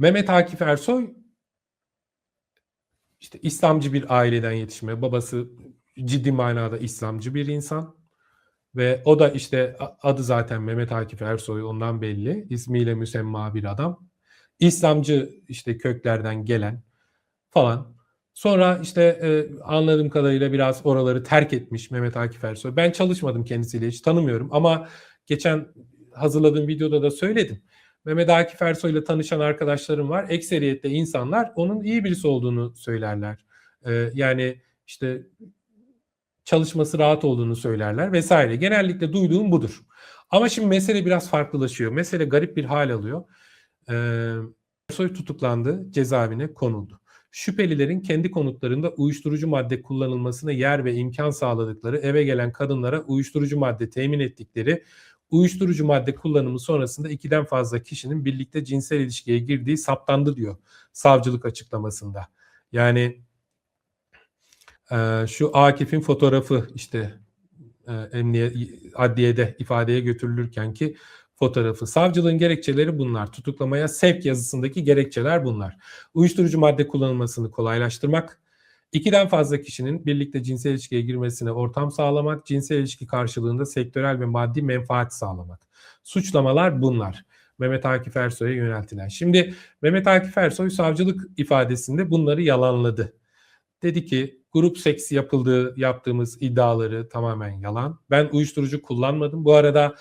Mehmet Akif Ersoy işte İslamcı bir aileden yetişme. Babası ciddi manada İslamcı bir insan. Ve o da işte adı zaten Mehmet Akif Ersoy ondan belli. İsmiyle müsemma bir adam. İslamcı işte köklerden gelen falan. Sonra işte e, anladığım kadarıyla biraz oraları terk etmiş Mehmet Akif Ersoy. Ben çalışmadım kendisiyle hiç tanımıyorum ama geçen hazırladığım videoda da söyledim. Mehmet Akif Ersoy ile tanışan arkadaşlarım var. Ekseriyette insanlar onun iyi birisi olduğunu söylerler. E, yani işte çalışması rahat olduğunu söylerler vesaire. Genellikle duyduğum budur. Ama şimdi mesele biraz farklılaşıyor. Mesele garip bir hal alıyor. Ee, Ersoy tutuklandı, cezaevine konuldu. Şüphelilerin kendi konutlarında uyuşturucu madde kullanılmasına yer ve imkan sağladıkları, eve gelen kadınlara uyuşturucu madde temin ettikleri, uyuşturucu madde kullanımı sonrasında ikiden fazla kişinin birlikte cinsel ilişkiye girdiği saptandı diyor savcılık açıklamasında. Yani e, şu Akif'in fotoğrafı işte e, emniyet adliyede ifadeye götürülürken ki fotoğrafı. Savcılığın gerekçeleri bunlar. Tutuklamaya sevk yazısındaki gerekçeler bunlar. Uyuşturucu madde kullanılmasını kolaylaştırmak, ikiden fazla kişinin birlikte cinsel ilişkiye girmesine ortam sağlamak, cinsel ilişki karşılığında sektörel ve maddi menfaat sağlamak. Suçlamalar bunlar. Mehmet Akif Ersoy'a yöneltilen. Şimdi Mehmet Akif Ersoy savcılık ifadesinde bunları yalanladı. Dedi ki grup seks yapıldığı yaptığımız iddiaları tamamen yalan. Ben uyuşturucu kullanmadım. Bu arada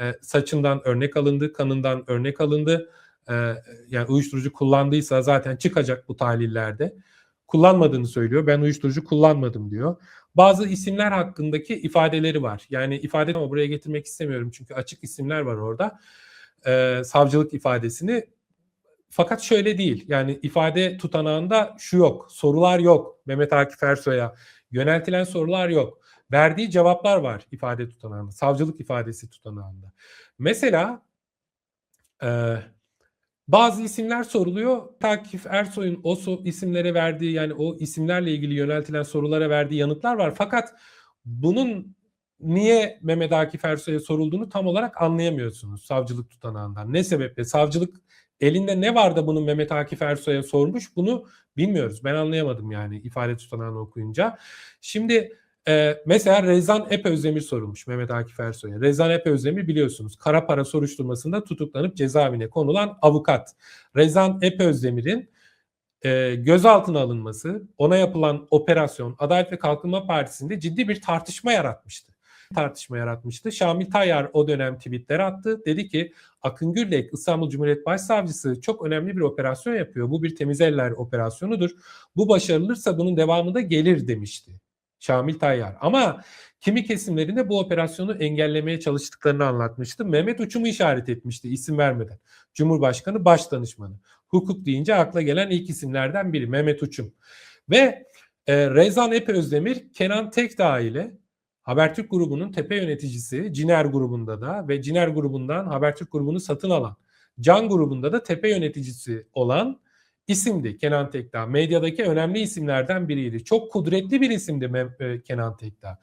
e, saçından örnek alındı, kanından örnek alındı. E, yani uyuşturucu kullandıysa zaten çıkacak bu tahlillerde. Kullanmadığını söylüyor. Ben uyuşturucu kullanmadım diyor. Bazı isimler hakkındaki ifadeleri var. Yani ifade ama buraya getirmek istemiyorum çünkü açık isimler var orada. E, savcılık ifadesini fakat şöyle değil. Yani ifade tutanağında şu yok. Sorular yok. Mehmet Akif Ersoy'a yöneltilen sorular yok. Verdiği cevaplar var ifade tutanağında. Savcılık ifadesi tutanağında. Mesela e, bazı isimler soruluyor. Takif Ersoy'un o isimlere verdiği yani o isimlerle ilgili yöneltilen sorulara verdiği yanıtlar var. Fakat bunun niye Mehmet Akif Ersoy'a sorulduğunu tam olarak anlayamıyorsunuz savcılık tutanağından. Ne sebeple? Savcılık elinde ne var da bunu Mehmet Akif Ersoy'a sormuş bunu bilmiyoruz. Ben anlayamadım yani ifade tutanağını okuyunca. Şimdi e, mesela Rezan Epe Özdemir sorulmuş Mehmet Akif Ersoy'a. Rezan Epe Özdemir biliyorsunuz kara para soruşturmasında tutuklanıp cezaevine konulan avukat. Rezan Epe Özdemir'in e, gözaltına alınması, ona yapılan operasyon Adalet ve Kalkınma Partisi'nde ciddi bir tartışma yaratmıştı tartışma yaratmıştı. Şamil Tayyar o dönem tweetler attı. Dedi ki Akın Gürlek İstanbul Cumhuriyet Başsavcısı çok önemli bir operasyon yapıyor. Bu bir temiz eller operasyonudur. Bu başarılırsa bunun devamı da gelir demişti. Şamil Tayyar. Ama kimi kesimlerinde bu operasyonu engellemeye çalıştıklarını anlatmıştı. Mehmet Uçum'u işaret etmişti isim vermeden. Cumhurbaşkanı Başdanışmanı. Hukuk deyince akla gelen ilk isimlerden biri Mehmet Uçum. Ve e, Rezan Epe Özdemir, Kenan Tekdağ ile Habertürk grubunun tepe yöneticisi Ciner grubunda da ve Ciner grubundan Habertürk grubunu satın alan Can grubunda da tepe yöneticisi olan isimdi Kenan Tekdağ. Medyadaki önemli isimlerden biriydi. Çok kudretli bir isimdi e, Kenan Tekdağ.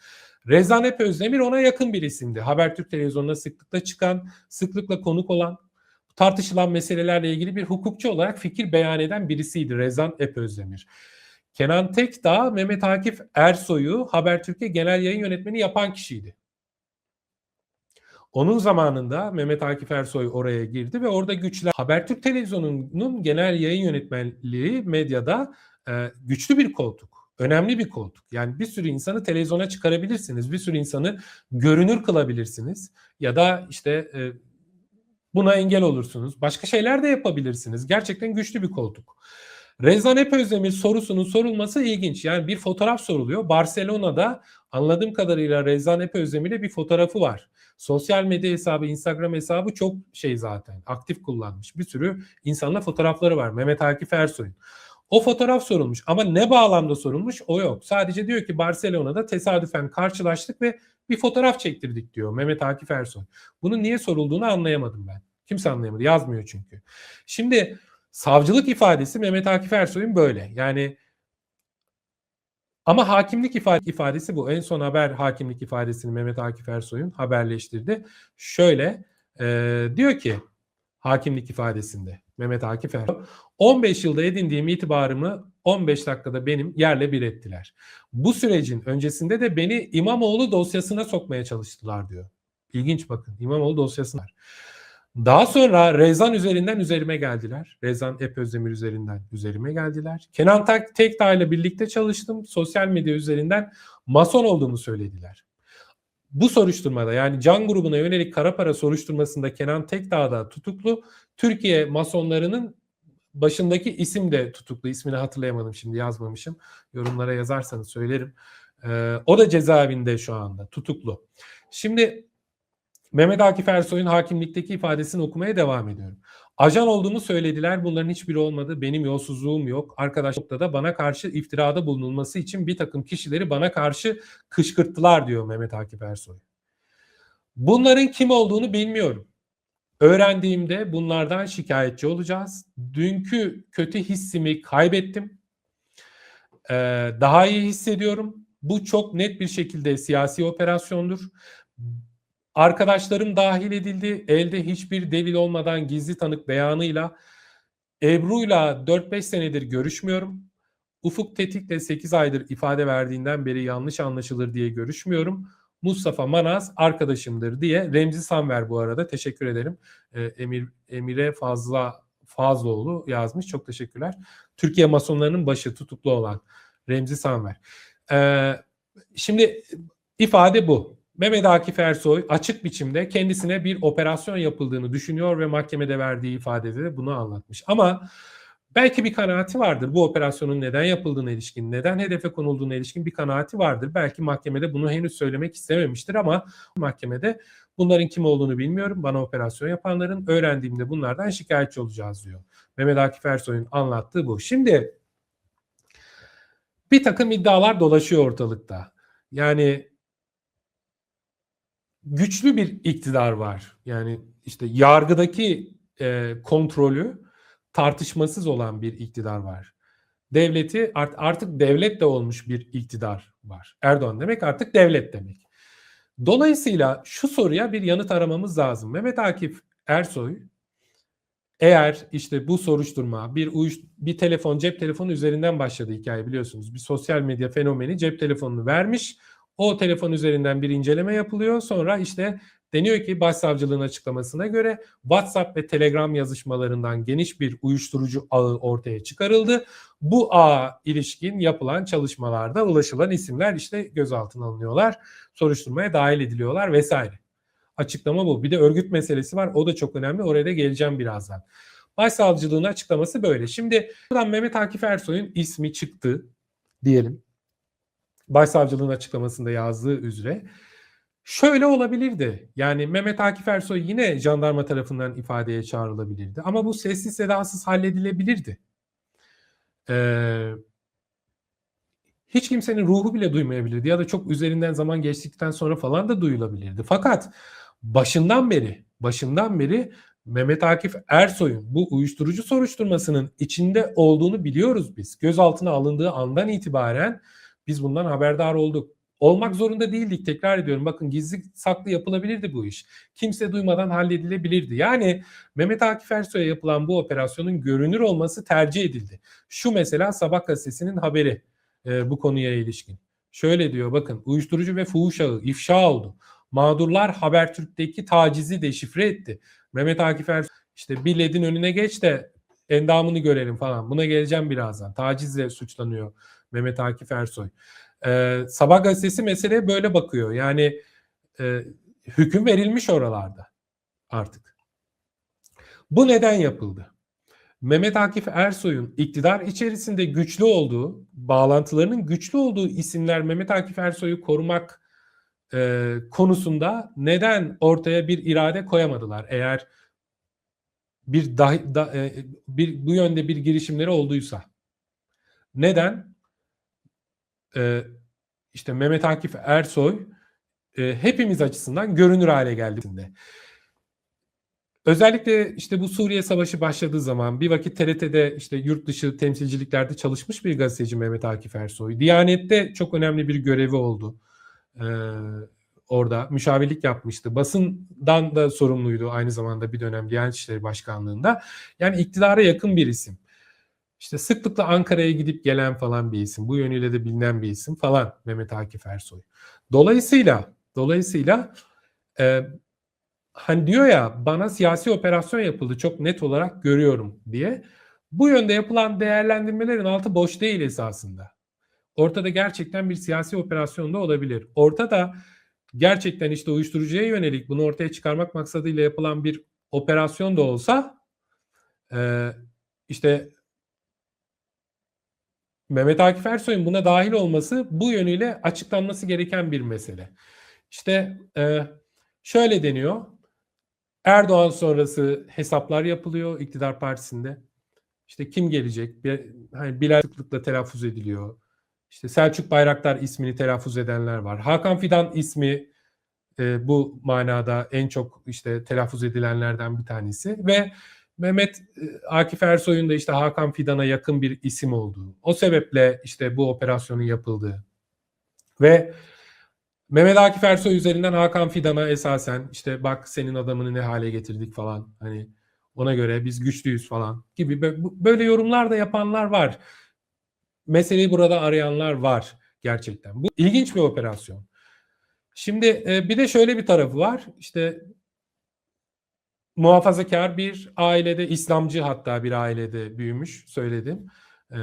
Rezan Özdemir ona yakın bir isimdi. Habertürk televizyonuna sıklıkla çıkan, sıklıkla konuk olan, tartışılan meselelerle ilgili bir hukukçu olarak fikir beyan eden birisiydi Rezan Özdemir. Kenan Tekdağ, Mehmet Akif Ersoy'u Habertürk'e genel yayın yönetmeni yapan kişiydi. Onun zamanında Mehmet Akif Ersoy oraya girdi ve orada güçler Habertürk Televizyonu'nun genel yayın yönetmenliği medyada e, güçlü bir koltuk. Önemli bir koltuk. Yani bir sürü insanı televizyona çıkarabilirsiniz. Bir sürü insanı görünür kılabilirsiniz. Ya da işte e, buna engel olursunuz. Başka şeyler de yapabilirsiniz. Gerçekten güçlü bir koltuk. Rezan Özdemir sorusunun sorulması ilginç. Yani bir fotoğraf soruluyor. Barcelona'da anladığım kadarıyla Rezan Özdemir'le bir fotoğrafı var. Sosyal medya hesabı, Instagram hesabı çok şey zaten aktif kullanmış. Bir sürü insanla fotoğrafları var. Mehmet Akif Ersoy'un. O fotoğraf sorulmuş ama ne bağlamda sorulmuş o yok. Sadece diyor ki Barcelona'da tesadüfen karşılaştık ve bir fotoğraf çektirdik diyor Mehmet Akif Ersoy. Bunun niye sorulduğunu anlayamadım ben. Kimse anlayamadı. Yazmıyor çünkü. Şimdi Savcılık ifadesi Mehmet Akif Ersoy'un böyle. Yani ama hakimlik ifadesi bu. En son haber hakimlik ifadesini Mehmet Akif Ersoy'un haberleştirdi. Şöyle e, diyor ki hakimlik ifadesinde Mehmet Akif Ersoy. 15 yılda edindiğim itibarımı 15 dakikada benim yerle bir ettiler. Bu sürecin öncesinde de beni İmamoğlu dosyasına sokmaya çalıştılar diyor. İlginç bakın İmamoğlu dosyasına. Daha sonra Rezan üzerinden üzerime geldiler. Rezan Ep Özdemir üzerinden üzerime geldiler. Kenan Tekdağ ile birlikte çalıştım. Sosyal medya üzerinden mason olduğumu söylediler. Bu soruşturmada yani Can grubuna yönelik kara para soruşturmasında Kenan Tekdağ da tutuklu. Türkiye masonlarının başındaki isim de tutuklu. İsmini hatırlayamadım şimdi yazmamışım. Yorumlara yazarsanız söylerim. Ee, o da cezaevinde şu anda tutuklu. Şimdi Mehmet Akif Ersoy'un hakimlikteki ifadesini okumaya devam ediyorum. Ajan olduğumu söylediler. Bunların hiçbiri olmadı. Benim yolsuzluğum yok. Arkadaşlıkta da bana karşı iftirada bulunulması için bir takım kişileri bana karşı kışkırttılar diyor Mehmet Akif Ersoy. Bunların kim olduğunu bilmiyorum. Öğrendiğimde bunlardan şikayetçi olacağız. Dünkü kötü hissimi kaybettim. Ee, daha iyi hissediyorum. Bu çok net bir şekilde siyasi operasyondur. Arkadaşlarım dahil edildi. Elde hiçbir delil olmadan gizli tanık beyanıyla Ebru'yla 4-5 senedir görüşmüyorum. Ufuk Tetik'le 8 aydır ifade verdiğinden beri yanlış anlaşılır diye görüşmüyorum. Mustafa Manaz arkadaşımdır diye Remzi Sanver bu arada teşekkür ederim. Ee, Emir Emire Fazla Fazlıoğlu yazmış. Çok teşekkürler. Türkiye masonlarının başı tutuklu olan Remzi Sanver. Ee, şimdi ifade bu. Mehmet Akif Ersoy açık biçimde kendisine bir operasyon yapıldığını düşünüyor ve mahkemede verdiği ifadede de bunu anlatmış. Ama belki bir kanaati vardır. Bu operasyonun neden yapıldığına ilişkin, neden hedefe konulduğuna ilişkin bir kanaati vardır. Belki mahkemede bunu henüz söylemek istememiştir ama mahkemede bunların kim olduğunu bilmiyorum. Bana operasyon yapanların öğrendiğimde bunlardan şikayetçi olacağız diyor. Mehmet Akif Ersoy'un anlattığı bu. Şimdi bir takım iddialar dolaşıyor ortalıkta. Yani güçlü bir iktidar var. Yani işte yargıdaki e, kontrolü tartışmasız olan bir iktidar var. Devleti art, artık devlet de olmuş bir iktidar var. Erdoğan demek artık devlet demek. Dolayısıyla şu soruya bir yanıt aramamız lazım. Mehmet Akif Ersoy eğer işte bu soruşturma bir uyuş, bir telefon cep telefonu üzerinden başladı hikaye biliyorsunuz. Bir sosyal medya fenomeni cep telefonunu vermiş o telefon üzerinden bir inceleme yapılıyor. Sonra işte deniyor ki başsavcılığın açıklamasına göre WhatsApp ve Telegram yazışmalarından geniş bir uyuşturucu ağı ortaya çıkarıldı. Bu ağa ilişkin yapılan çalışmalarda ulaşılan isimler işte gözaltına alınıyorlar. Soruşturmaya dahil ediliyorlar vesaire. Açıklama bu. Bir de örgüt meselesi var. O da çok önemli. Oraya da geleceğim birazdan. Başsavcılığın açıklaması böyle. Şimdi buradan Mehmet Akif Ersoy'un ismi çıktı diyelim. Başsavcılığın açıklamasında yazdığı üzere şöyle olabilirdi. Yani Mehmet Akif Ersoy yine jandarma tarafından ifadeye çağrılabilirdi. Ama bu sessiz sedasız halledilebilirdi. Ee, hiç kimsenin ruhu bile duymayabilirdi ya da çok üzerinden zaman geçtikten sonra falan da duyulabilirdi. Fakat başından beri, başından beri Mehmet Akif Ersoy'un bu uyuşturucu soruşturmasının içinde olduğunu biliyoruz biz. Gözaltına alındığı andan itibaren biz bundan haberdar olduk. Olmak zorunda değildik tekrar ediyorum. Bakın gizli saklı yapılabilirdi bu iş. Kimse duymadan halledilebilirdi. Yani Mehmet Akif Ersoy'a yapılan bu operasyonun görünür olması tercih edildi. Şu mesela Sabah gazetesinin haberi e, bu konuya ilişkin. Şöyle diyor bakın uyuşturucu ve fuhuş ağı ifşa oldu. Mağdurlar Habertürk'teki tacizi deşifre etti. Mehmet Akif Ersoy işte bir ledin önüne geç de endamını görelim falan. Buna geleceğim birazdan. Tacizle suçlanıyor Mehmet Akif Ersoy. Ee, Sabah gazetesi meseleye böyle bakıyor. Yani e, hüküm verilmiş oralarda artık. Bu neden yapıldı? Mehmet Akif Ersoy'un iktidar içerisinde güçlü olduğu, bağlantılarının güçlü olduğu isimler Mehmet Akif Ersoy'u korumak e, konusunda neden ortaya bir irade koyamadılar? Eğer bir dahi, da, e, bir bu yönde bir girişimleri olduysa. Neden? E, işte Mehmet Akif Ersoy e, hepimiz açısından görünür hale geldiğinde. Özellikle işte bu Suriye Savaşı başladığı zaman bir vakit TRT'de işte yurt dışı temsilciliklerde çalışmış bir gazeteci Mehmet Akif Ersoy. Diyanet'te çok önemli bir görevi oldu. Ee, orada müşavirlik yapmıştı. Basından da sorumluydu aynı zamanda bir dönem Diyanet İşleri Başkanlığı'nda. Yani iktidara yakın bir isim. İşte sıklıkla Ankara'ya gidip gelen falan bir isim. Bu yönüyle de bilinen bir isim falan Mehmet Akif Ersoy. Dolayısıyla dolayısıyla e, hani diyor ya bana siyasi operasyon yapıldı çok net olarak görüyorum diye. Bu yönde yapılan değerlendirmelerin altı boş değil esasında. Ortada gerçekten bir siyasi operasyon da olabilir. Ortada gerçekten işte uyuşturucuya yönelik bunu ortaya çıkarmak maksadıyla yapılan bir operasyon da olsa e, işte Mehmet Akif Ersoy'un buna dahil olması bu yönüyle açıklanması gereken bir mesele. İşte e, şöyle deniyor. Erdoğan sonrası hesaplar yapılıyor iktidar partisinde. İşte kim gelecek? Bir, hani Bilal sıklıkla telaffuz ediliyor. İşte Selçuk Bayraktar ismini telaffuz edenler var. Hakan Fidan ismi e, bu manada en çok işte telaffuz edilenlerden bir tanesi ve Mehmet e, Akif Ersoy'un da işte Hakan Fidan'a yakın bir isim olduğu. O sebeple işte bu operasyonun yapıldığı ve Mehmet Akif Ersoy üzerinden Hakan Fidan'a esasen işte bak senin adamını ne hale getirdik falan hani ona göre biz güçlüyüz falan gibi böyle yorumlar da yapanlar var. Meseleyi burada arayanlar var gerçekten. Bu ilginç bir operasyon. Şimdi e, bir de şöyle bir tarafı var. İşte muhafazakar bir ailede, İslamcı hatta bir ailede büyümüş söyledim. E,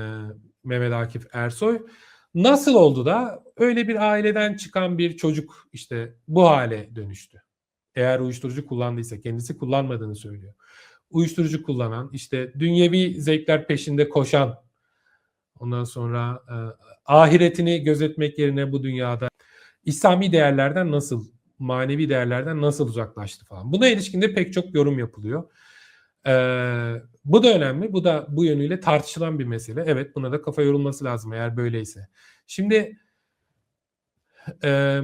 Mehmet Akif Ersoy. Nasıl oldu da öyle bir aileden çıkan bir çocuk işte bu hale dönüştü? Eğer uyuşturucu kullandıysa kendisi kullanmadığını söylüyor. Uyuşturucu kullanan, işte dünyevi zevkler peşinde koşan, ondan sonra e, ahiretini gözetmek yerine bu dünyada İslami değerlerden nasıl, manevi değerlerden nasıl uzaklaştı falan. Buna ilişkin de pek çok yorum yapılıyor. Ee, bu da önemli. Bu da bu yönüyle tartışılan bir mesele. Evet buna da kafa yorulması lazım eğer böyleyse. Şimdi e,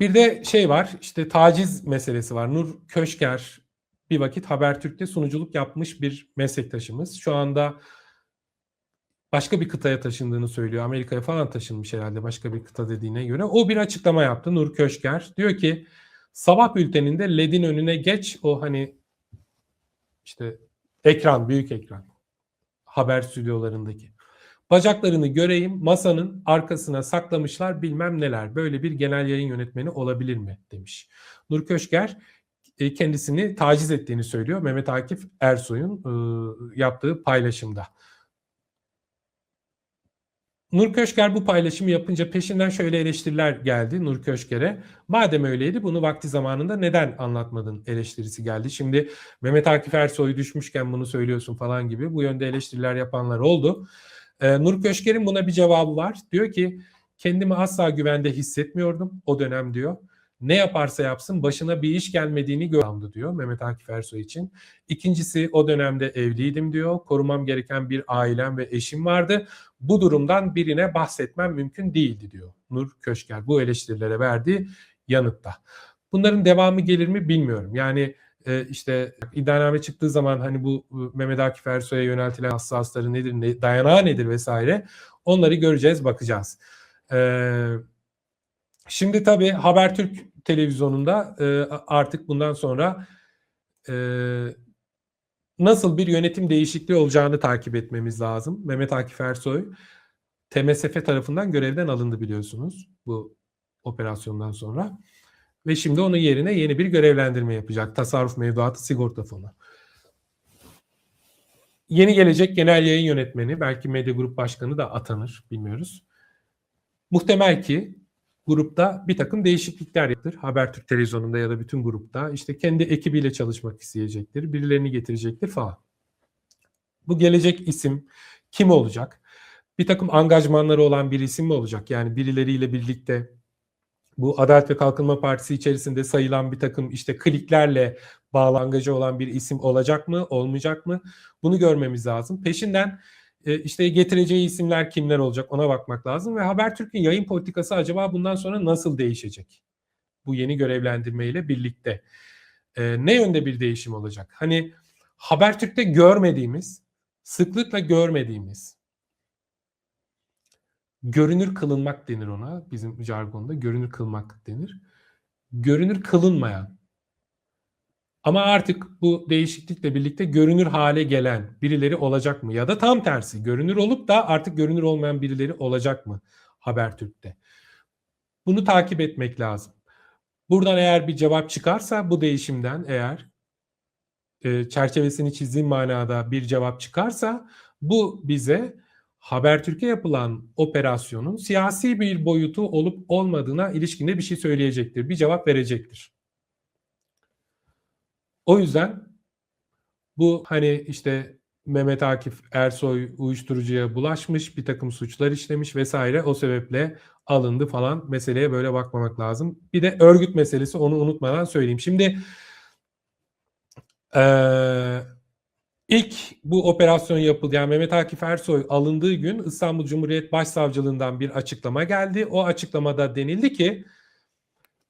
bir de şey var işte taciz meselesi var. Nur Köşker bir vakit Habertürk'te sunuculuk yapmış bir meslektaşımız. Şu anda başka bir kıtaya taşındığını söylüyor. Amerika'ya falan taşınmış herhalde başka bir kıta dediğine göre. O bir açıklama yaptı Nur Köşker. Diyor ki sabah bülteninde LED'in önüne geç o hani işte ekran, büyük ekran. Haber stüdyolarındaki. Bacaklarını göreyim, masanın arkasına saklamışlar bilmem neler. Böyle bir genel yayın yönetmeni olabilir mi demiş. Nur Köşker e, kendisini taciz ettiğini söylüyor Mehmet Akif Ersoy'un e, yaptığı paylaşımda. Nur Köşker bu paylaşımı yapınca peşinden şöyle eleştiriler geldi Nur Köşker'e. Madem öyleydi bunu vakti zamanında neden anlatmadın eleştirisi geldi. Şimdi Mehmet Akif Ersoy düşmüşken bunu söylüyorsun falan gibi bu yönde eleştiriler yapanlar oldu. Ee, Nur Köşker'in buna bir cevabı var. Diyor ki kendimi asla güvende hissetmiyordum o dönem diyor ne yaparsa yapsın başına bir iş gelmediğini gördüm diyor Mehmet Akif Ersoy için. İkincisi o dönemde evliydim diyor. Korumam gereken bir ailem ve eşim vardı. Bu durumdan birine bahsetmem mümkün değildi diyor Nur Köşker bu eleştirilere verdiği yanıtta. Bunların devamı gelir mi bilmiyorum. Yani e, işte iddianame çıktığı zaman hani bu e, Mehmet Akif Ersoy'a yöneltilen hassasları nedir, ne, dayanağı nedir vesaire onları göreceğiz, bakacağız. Ee, şimdi tabii Habertürk televizyonunda e, artık bundan sonra e, nasıl bir yönetim değişikliği olacağını takip etmemiz lazım. Mehmet Akif Ersoy TMSF tarafından görevden alındı biliyorsunuz bu operasyondan sonra. Ve şimdi onun yerine yeni bir görevlendirme yapacak. Tasarruf Mevduatı Sigorta Fonu. Yeni gelecek genel yayın yönetmeni, belki medya grup başkanı da atanır, bilmiyoruz. Muhtemel ki grupta bir takım değişiklikler yaptır. Habertürk televizyonunda ya da bütün grupta işte kendi ekibiyle çalışmak isteyecektir. Birilerini getirecektir falan. Bu gelecek isim kim olacak? Bir takım angajmanları olan bir isim mi olacak? Yani birileriyle birlikte bu Adalet ve Kalkınma Partisi içerisinde sayılan bir takım işte kliklerle bağlı angajı olan bir isim olacak mı, olmayacak mı? Bunu görmemiz lazım. Peşinden e, işte getireceği isimler kimler olacak ona bakmak lazım ve Habertürk'ün yayın politikası acaba bundan sonra nasıl değişecek? Bu yeni görevlendirmeyle birlikte. E, ne yönde bir değişim olacak? Hani Habertürk'te görmediğimiz, sıklıkla görmediğimiz görünür kılınmak denir ona. Bizim jargonda görünür kılmak denir. Görünür kılınmayan ama artık bu değişiklikle birlikte görünür hale gelen birileri olacak mı? Ya da tam tersi görünür olup da artık görünür olmayan birileri olacak mı Habertürk'te? Bunu takip etmek lazım. Buradan eğer bir cevap çıkarsa bu değişimden eğer e, çerçevesini çizdiğim manada bir cevap çıkarsa bu bize Habertürk'e yapılan operasyonun siyasi bir boyutu olup olmadığına ilişkinde bir şey söyleyecektir. Bir cevap verecektir. O yüzden bu hani işte Mehmet Akif Ersoy uyuşturucuya bulaşmış, bir takım suçlar işlemiş vesaire o sebeple alındı falan meseleye böyle bakmamak lazım. Bir de örgüt meselesi onu unutmadan söyleyeyim. Şimdi ee, ilk bu operasyon yapıldı yani Mehmet Akif Ersoy alındığı gün İstanbul Cumhuriyet Başsavcılığından bir açıklama geldi. O açıklamada denildi ki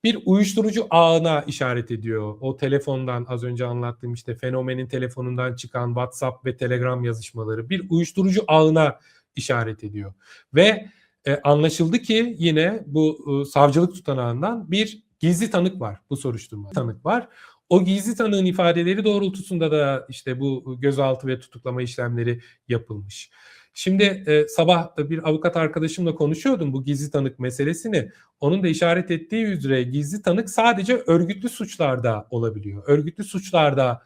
bir uyuşturucu ağına işaret ediyor. O telefondan az önce anlattığım işte fenomenin telefonundan çıkan WhatsApp ve Telegram yazışmaları bir uyuşturucu ağına işaret ediyor. Ve e, anlaşıldı ki yine bu e, savcılık tutanağından bir gizli tanık var bu soruşturma. Tanık var. O gizli tanığın ifadeleri doğrultusunda da işte bu gözaltı ve tutuklama işlemleri yapılmış. Şimdi e, sabah bir avukat arkadaşımla konuşuyordum bu gizli tanık meselesini. Onun da işaret ettiği üzere gizli tanık sadece örgütlü suçlarda olabiliyor. Örgütlü suçlarda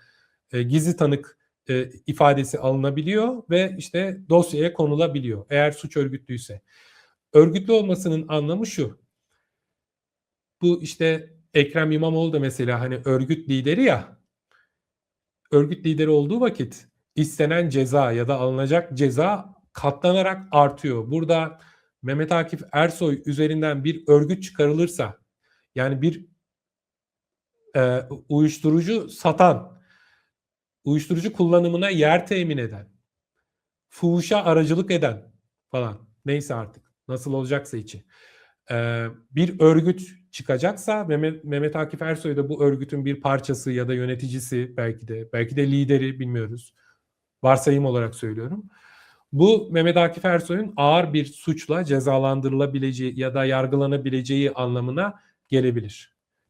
e, gizli tanık e, ifadesi alınabiliyor ve işte dosyaya konulabiliyor eğer suç örgütlüyse. Örgütlü olmasının anlamı şu. Bu işte Ekrem İmamoğlu da mesela hani örgüt lideri ya. Örgüt lideri olduğu vakit istenen ceza ya da alınacak ceza katlanarak artıyor. Burada Mehmet Akif Ersoy üzerinden bir örgüt çıkarılırsa yani bir e, uyuşturucu satan, uyuşturucu kullanımına yer temin eden, fuhuşa aracılık eden falan neyse artık nasıl olacaksa içi. E, bir örgüt çıkacaksa Mehmet, Mehmet Akif Ersoy da bu örgütün bir parçası ya da yöneticisi belki de belki de lideri bilmiyoruz. Varsayım olarak söylüyorum. Bu Mehmet Akif Ersoy'un ağır bir suçla cezalandırılabileceği ya da yargılanabileceği anlamına gelebilir.